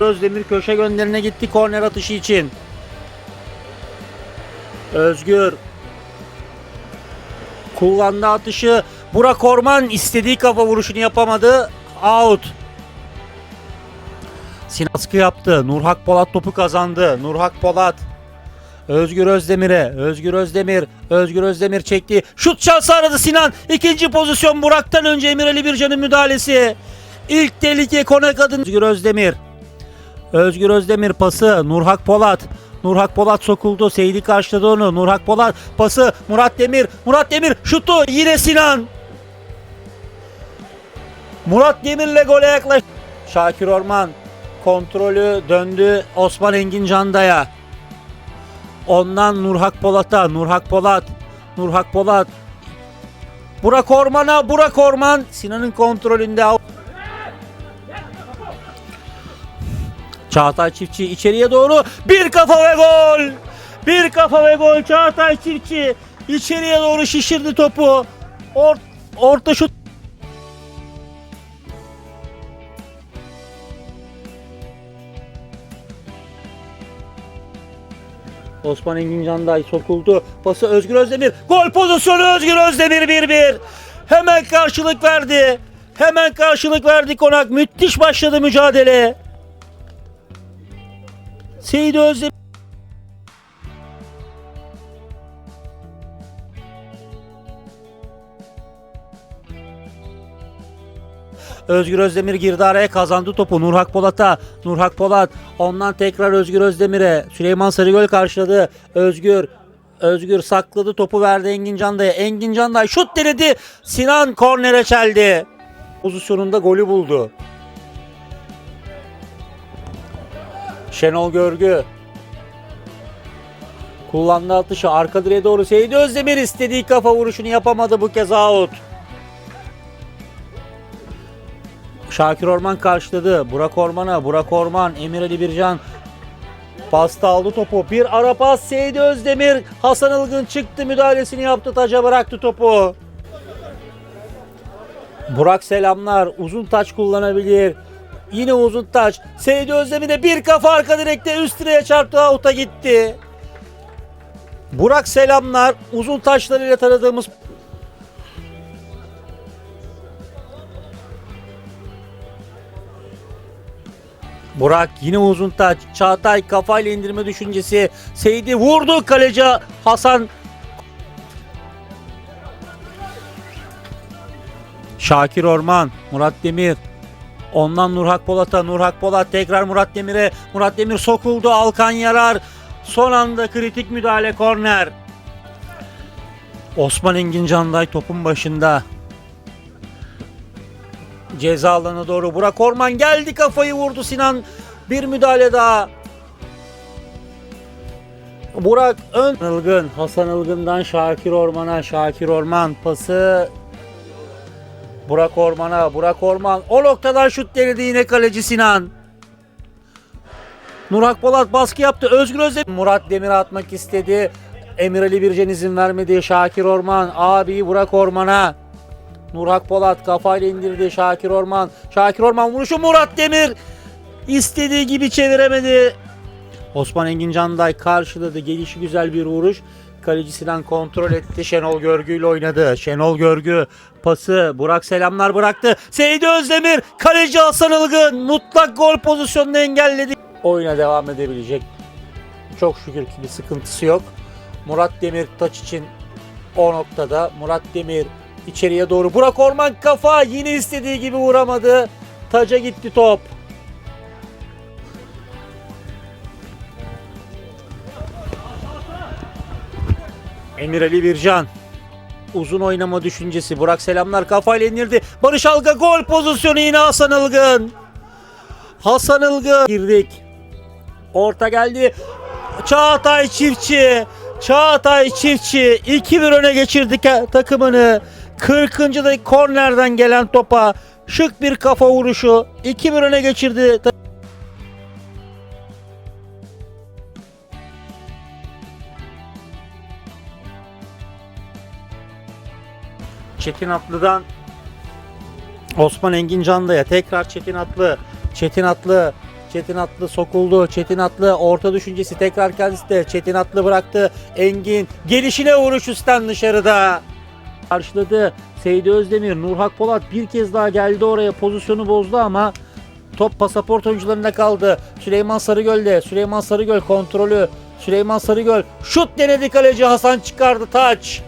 Özdemir köşe gönderine gitti korner atışı için. Özgür kullandı atışı. Burak Orman istediği kafa vuruşunu yapamadı. Out. Sinan baskı yaptı. Nurhak Polat topu kazandı. Nurhak Polat. Özgür Özdemir'e. Özgür Özdemir. Özgür Özdemir çekti. Şut şansı aradı Sinan. İkinci pozisyon Burak'tan önce Emir Ali Bircan'ın müdahalesi. İlk tehlike konak adın Özgür Özdemir. Özgür Özdemir pası. Nurhak Polat. Nurhak Polat sokuldu. Seydi karşıladı onu. Nurhak Polat pası. Murat Demir. Murat Demir şutu. Yine Sinan. Murat Demir'le gole yaklaş. Şakir Orman kontrolü döndü Osman Engin Canda'ya. Ondan Nurhak Polat'a. Nurhak Polat. Nurhak Polat. Burak Orman'a. Burak Orman. Sinan'ın kontrolünde. Çağatay Çiftçi içeriye doğru. Bir kafa ve gol. Bir kafa ve gol. Çağatay Çiftçi içeriye doğru şişirdi topu. Or orta şut. Osman Engin sokuldu. Pası Özgür Özdemir. Gol pozisyonu Özgür Özdemir 1-1. Hemen karşılık verdi. Hemen karşılık verdi Konak. Müthiş başladı mücadele. Seyit Özdemir. Özgür Özdemir girdi araya kazandı topu Nurhak Polat'a. Nurhak Polat ondan tekrar Özgür Özdemir'e. Süleyman Sarıgöl karşıladı. Özgür Özgür sakladı topu verdi Engin Canday'a. Engin Canday şut denedi. Sinan kornere çeldi. Pozisyonunda golü buldu. Şenol Görgü kullandı atışı arka direğe doğru Seydi Özdemir istediği kafa vuruşunu yapamadı bu kez out. Şakir Orman karşıladı. Burak Orman'a. Burak Orman. Emir Ali Bircan. Pasta aldı topu. Bir ara pas. Seydi Özdemir. Hasan Ilgın çıktı. Müdahalesini yaptı. Taca bıraktı topu. Burak selamlar. Uzun taç kullanabilir. Yine uzun taç. Seydi Özdemir de bir kafa arka direkte üst direğe çarptı. Out'a gitti. Burak selamlar. Uzun taçlarıyla tanıdığımız Burak yine uzun taç. Çağatay kafayla indirme düşüncesi. Seydi vurdu kaleci Hasan. Şakir Orman, Murat Demir. Ondan Nurhak Polat'a, Nurhak Polat tekrar Murat Demir'e. Murat Demir sokuldu, Alkan Yarar. Son anda kritik müdahale korner. Osman Engin Canday topun başında. Ceza alanına doğru Burak Orman geldi kafayı vurdu Sinan. Bir müdahale daha. Burak ön Ilgın, Hasan Ilgın'dan Şakir Orman'a, Şakir Orman pası Burak Orman'a, Burak Orman o noktadan şut denedi yine kaleci Sinan. Nurak Polat baskı yaptı. Özgür Özdemir Murat Demir atmak istedi. Emir Ali Bircan izin vermedi. Şakir Orman abi Burak Orman'a. Nurhak Polat kafayla indirdi Şakir Orman. Şakir Orman vuruşu Murat Demir istediği gibi çeviremedi. Osman Engin Canday karşıladı. Gelişi güzel bir vuruş. Kaleci kontrol etti. Şenol Görgü ile oynadı. Şenol Görgü pası Burak selamlar bıraktı. Seydi Özdemir kaleci Hasan Ilgın mutlak gol pozisyonunu engelledi. Oyuna devam edebilecek. Çok şükür ki bir sıkıntısı yok. Murat Demir taç için o noktada. Murat Demir içeriye doğru. Burak Orman kafa yine istediği gibi vuramadı. Taca gitti top. Emir Ali Bircan. Uzun oynama düşüncesi. Burak selamlar kafayla indirdi. Barış Alga gol pozisyonu yine Hasan Ilgın. Hasan Ilgın. Girdik. Orta geldi. Çağatay Çiftçi. Çağatay Çiftçi 2-1 öne geçirdi takımını. 40. dakika kornerden gelen topa şık bir kafa vuruşu 2-1 öne geçirdi. Çetin Atlı'dan Osman Engin Canda'ya tekrar Çetin Atlı. Çetin Atlı Çetin Atlı sokuldu. Çetin Atlı orta düşüncesi tekrar kendisi de. Çetin Atlı bıraktı. Engin gelişine vuruş üstten dışarıda. Karşıladı. Seydi Özdemir, Nurhak Polat bir kez daha geldi oraya. Pozisyonu bozdu ama top pasaport oyuncularında kaldı. Süleyman Sarıgöl'de. Süleyman Sarıgöl kontrolü. Süleyman Sarıgöl şut denedi kaleci Hasan çıkardı taç.